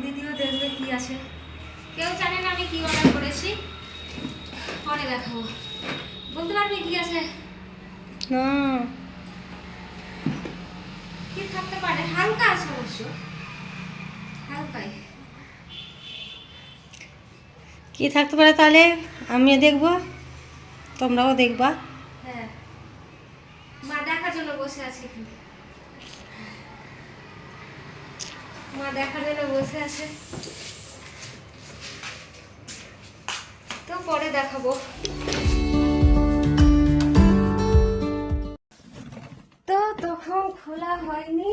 দিদিও দেখবে কি আছে। কেউ জানে না আমি কি অর্ডার করেছি? পরে দেখাবো। বলতে পারবি কি আছে? না। কি থাকতে পারে? হালকা আছে অবশ্য। হালকাই। কি থাকতে পারে তাহলে? আমিও দেখব। তোমরাও দেখবা। হ্যাঁ। মা দেখার জন্য বসে আছে এখানে। মা দেখার জন্য বসে আছে। তো পরে দেখাবো। তো তখন খোলা হয়নি।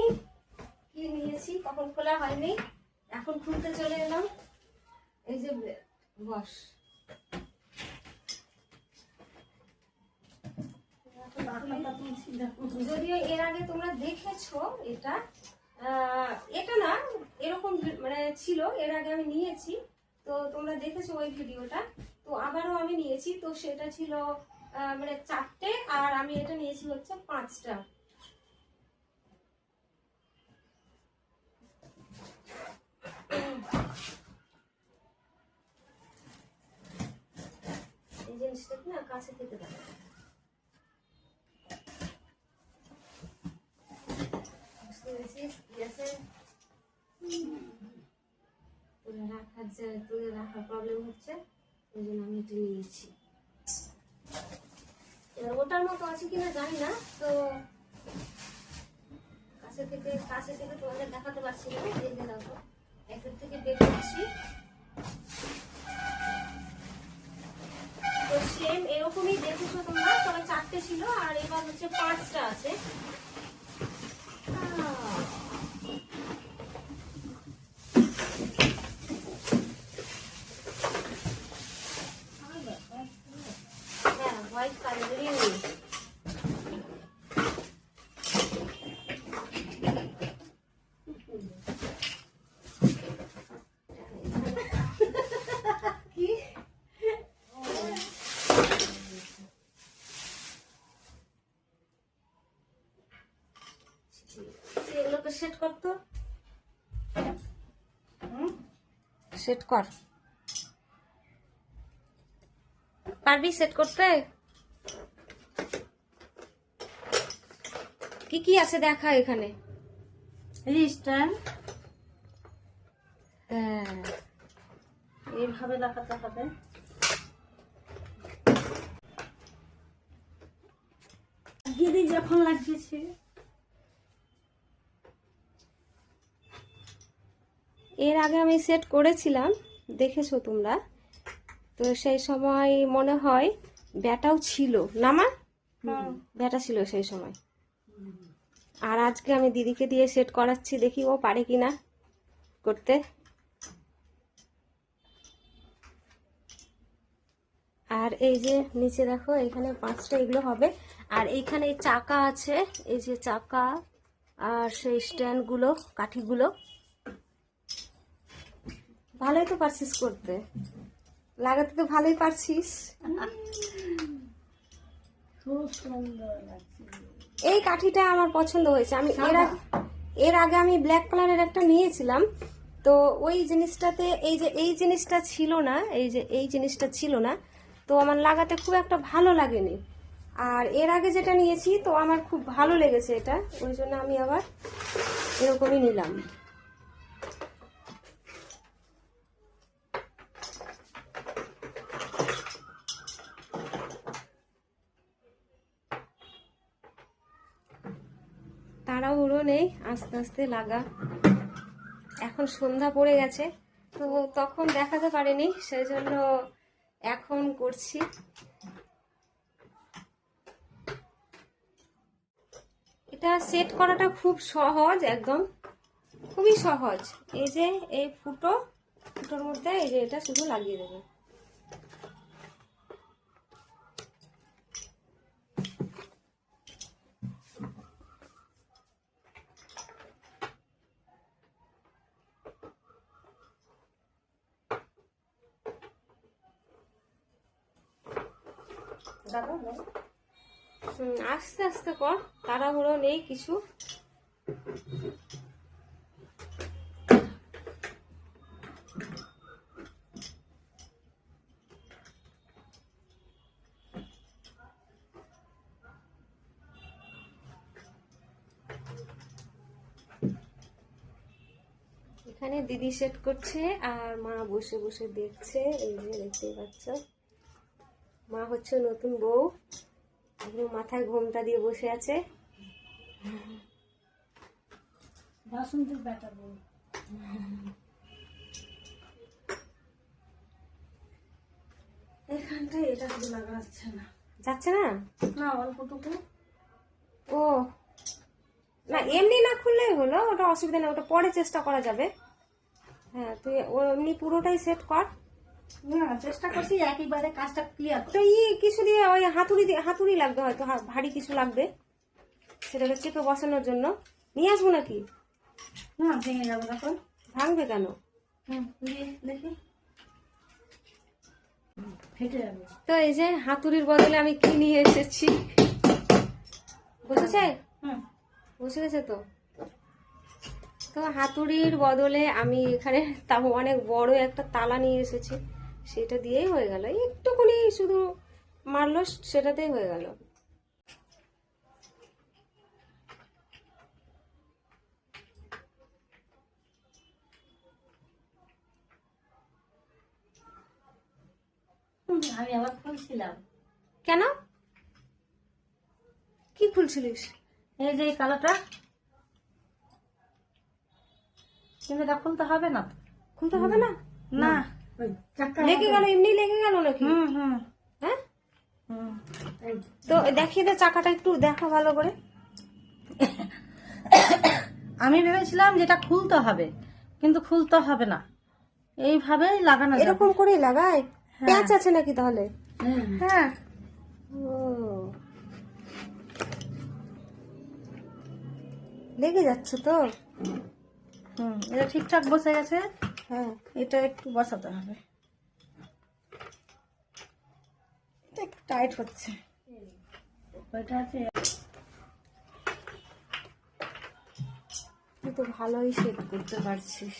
কি নিয়েছি? তখন খোলা হয়নি। এখন খুলতে চলে এলাম। এই যে বস। যদিও এর আগে তোমরা দেখেছ এটা এটা না, এরকম মানে ছিল, এর আগে আমি নিয়েছি। তো তোমরা দেখেছ ওই ভিডিওটা। তো আবারও আমি নিয়েছি, তো সেটা ছিল মানে চারটে, আর আমি এটা নিয়েছি হচ্ছে পাঁচটা। এই জিনিসটা না কাছে থেকে দেখা বুঝতে পেরেছিস কি আছে তুলে রাখার তুলে রাখার প্রবলেম হচ্ছে, ওই জন্য আমি এটা নিয়েছি। ওটার মতো আছে কিনা জানি না, তো কাছে থেকে কাছে থেকে তোমাদের দেখাতে পারছি না যে দেখো, একের থেকে বের করছি। তো সেম এরকমই দেখেছ তোমরা, তবে চারটে ছিল, আর এবার হচ্ছে পাঁচটা আছে। হ্যাঁ হোয়াইট কালারেরই নিয়েছি কি সেট করতো সেট কর। পারবি সেট করতে? কি কি আছে দেখা এখানে? স্ট্যান্ড হ্যাঁ? এইভাবে দেখাতে হবে। দিদি যখন লাগিয়েছে এর আগে আমি সেট করেছিলাম দেখেছ তোমরা? তো সেই সময় মনে হয় ব্যাটাও ছিল। না মা? ব্যাটা ছিল সেই সময়। আর আজকে আমি দিদিকে দিয়ে সেট করাচ্ছি দেখি ও পারে কি না করতে। আর এই যে নিচে দেখো এখানে পাঁচটা এগুলো হবে। আর এইখানে চাকা আছে এই যে চাকা আর সেই স্ট্যান্ডগুলো কাঠিগুলো। ভালোই তো পারছিস করতে। লাগাতে তো ভালোই পারছিস। এই কাঠিটা আমার পছন্দ হয়েছে। আমি এর এর আগে আমি ব্ল্যাক কালারের একটা নিয়েছিলাম। তো ওই জিনিসটাতে এই যে এই জিনিসটা ছিল না এই যে এই জিনিসটা ছিল না তো আমার লাগাতে খুব একটা ভালো লাগেনি। আর এর আগে যেটা নিয়েছি তো আমার খুব ভালো লেগেছে এটা। ওই জন্য আমি আবার এরকমই নিলাম তাড়াহুড়ো নেই, আস্তে আস্তে লাগা। এখন সন্ধ্যা পড়ে গেছে, তো তখন দেখাতে পারিনি সেই জন্য এখন করছি। এটা সেট করাটা খুব সহজ একদম, খুবই সহজ। এই যে, এই ফুটো, ফুটোর মধ্যে এই যে এটা শুধু লাগিয়ে দেবে। আস্তে আস্তে কর, তাড়াহুড়ো নেই কিছু। এখানে দিদি সেট করছে আর মা বসে বসে দেখছে, এই যে দেখতেই পাচ্ছ। মা হচ্ছে নতুন বউ। একদম মাথায় ঘোমটা দিয়ে বসে আছে। বাসন্তীর ব্যাটা বউ। এখানটায় এটা লাগা যাচ্ছে না। যাচ্ছে না? না অল্পটুকু। ও। না এমনি না খুললেই হলো ওটা অসুবিধা নেই ওটা পরে চেষ্টা করা যাবে। হ্যাঁ তুই ও এমনি পুরোটাই সেট কর। না চেষ্টা করছি একইবারে কাজটা ক্লিয়ার তো ই কিছু দিয়ে ওই হাতুড়ি দিয়ে হাতুড়ি লাগবে হয়তো ভারী কিছু লাগবে। সেটাকে চেপে বসানোর জন্য। নিয়ে আসব নাকি? না ভেঙে যাবে তখন। ভাঙবে কেন? দেখি। তো এই যে হাতুড়ির বদলে আমি কি নিয়ে এসেছি? বসেছে? হুম। বসে গেছে তো? তো হাতুড়ির বদলে আমি এখানে অনেক বড় একটা তালা নিয়ে এসেছি। সেটা দিয়েই হয়ে গেল। একটুখানি শুধু মারলো সেটাতেই হয়ে গেল। আমি আবার খুলছিলাম। কেন? কি খুলছিলিস? এই যে কালোটা। কিন্তু এটা খুলতে হবে না। খুলতে হবে না। না। লেগে গেল এমনি লেগে গেল নাকি? হ্যাঁ? তো দেখিয়ে দে চাকাটা একটু দেখা ভালো করে। আমি ভেবেছিলাম যেটা খুলতে হবে কিন্তু খুলতে হবে না। এইভাবেই লাগানো এরকম করেই লাগায় প্যাঁচ আছে নাকি তাহলে? হ্যাঁ। ও। লেগে যাচ্ছে তো। হুম এটা ঠিকঠাক বসে গেছে। হ্যাঁ এটা একটু বসাতে হবে। এটা একটু টাইট হচ্ছে। ওইটা আছে। তুই তো ভালোই সেট করতে পারছিস।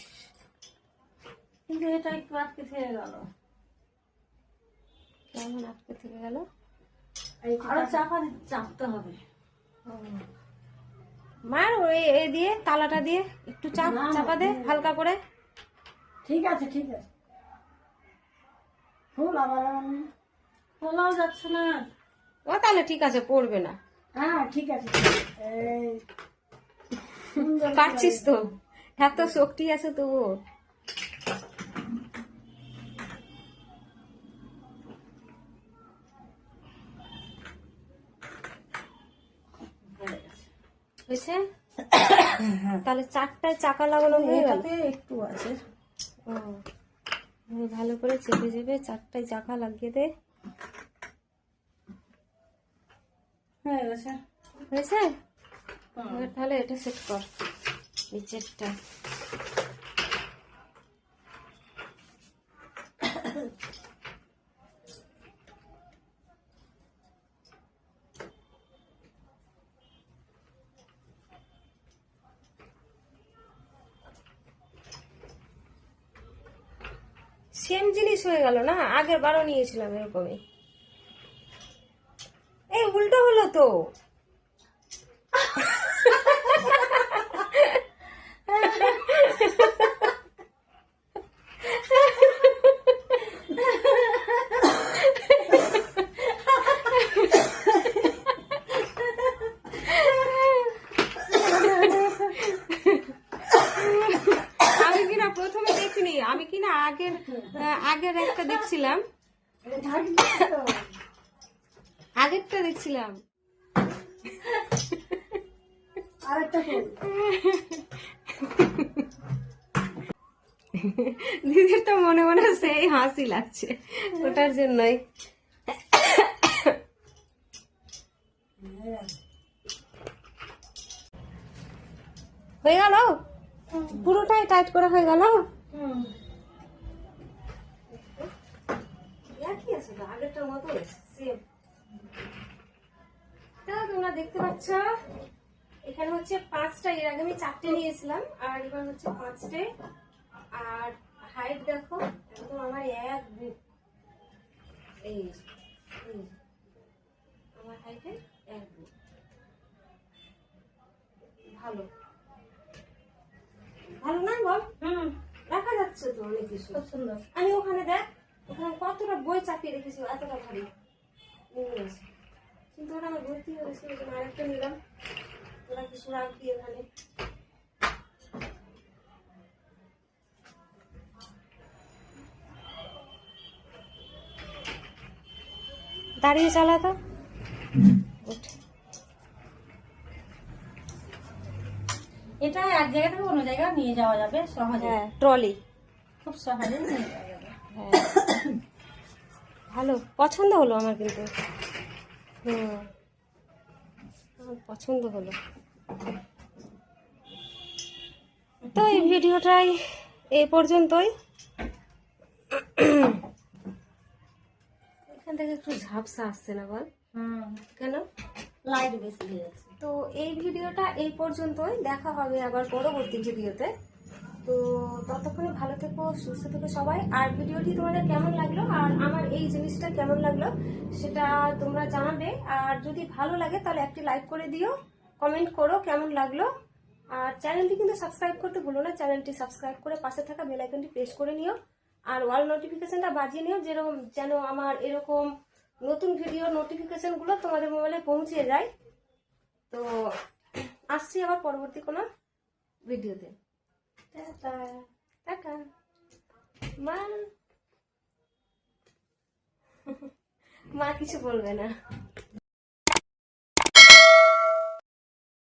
কিন্তু এটা একটু আটকে থেকে গেল। কেমন আটকে থেকে গেল? আরও চাপা চাপতে হবে। মার ওই এ দিয়ে তালাটা দিয়ে একটু চাপ চাপা দে হালকা করে। ঠিক আছে ঠিক আছে। ফুল আবার খোলাও যাচ্ছে না। ও তাহলে ঠিক আছে পড়বে না। হ্যাঁ ঠিক আছে পারছিস তো। এত শক্তি আছে তবুও হয়েছে? তাহলে চারটায় চাকা লাগানো হয়ে গেল? একটু আছে। ভালো করে চেপে চেপে চারটায় চাকা লাগিয়ে দে। হয়ে হয়েছে। তাহলে এটা সেট কর। নিচেরটা। সেম জিনিস হয়ে গেল না? আগের বারও নিয়েছিলাম এরকমই। এই উল্টো হলো তো। দেখিনি। আমি কিনা আগের আগের একটা দেখছিলাম। আগেরটা দেখছিলাম। দিদির তো মনে মনে সেই হাসি লাগছে। ওটার জন্যই। হয়ে গেল? পুরোটাই টাইট করা হয়ে গেল? একই আছে তো, আগেরটার মতো সেম তো তোমরা দেখতে পাচ্ছ, এখানে হচ্ছে পাঁচটা, এর আগে আমি চারটে নিয়েছিলাম, আর এবার হচ্ছে পাঁচটে। আর হাইট দেখো, একদম আমার এক এই খুব সুন্দর। আমি ওখানে দেখ, ওখানে কতটা বই চাপিয়ে রেখেছি এতটা ভারী। কিন্তু ওটা আমার ভর্তি হয়েছে আরেকটা নিলাম। ওরা কিছু রাখবি এখানে। দাঁড়িয়ে চালা তো। এটা এক জায়গা থেকে অন্য জায়গায় নিয়ে যাওয়া যাবে সহজে। হ্যাঁ ট্রলি। খুব সহজে নিয়ে হ্যাঁ। ভালো। পছন্দ হলো আমার কিন্তু। হুম। পছন্দ হলো। তো এই ভিডিওটাই এই পর্যন্তই। এখান থেকে একটু ঝাপসা আসছে না বল? হুম। কেন? লাইট বেশি তো এই ভিডিওটা এই পর্যন্তই। দেখা হবে আবার পরবর্তী ভিডিওতে। তো ততক্ষণে ভালো থেকো, সুস্থ থেকো সবাই। আর ভিডিওটি তোমাদের কেমন লাগল? আর আমার এই জিনিসটা কেমন লাগল, সেটা তোমরা জানাবে। আর যদি ভালো লাগে, তাহলে একটি লাইক করে দিও, কমেন্ট করো কেমন লাগল। আর চ্যানেলটি কিন্তু সাবস্ক্রাইব করতে ভুলো না, চ্যানেলটি সাবস্ক্রাইব করে পাশে থাকা বেল আইকনটি প্রেস করে নিও। আর অল নোটিফিকেশনটা বাজিয়ে নিও, যেরকম যেন আমার এরকম নতুন ভিডিও নোটিফিকেশনগুলো তোমাদের মোবাইলে পৌঁছে যায়। তো আসছি আবার পরবর্তী কোনো ভিডিওতে। টাটা টাটা মা? মা কিছু বলবে না।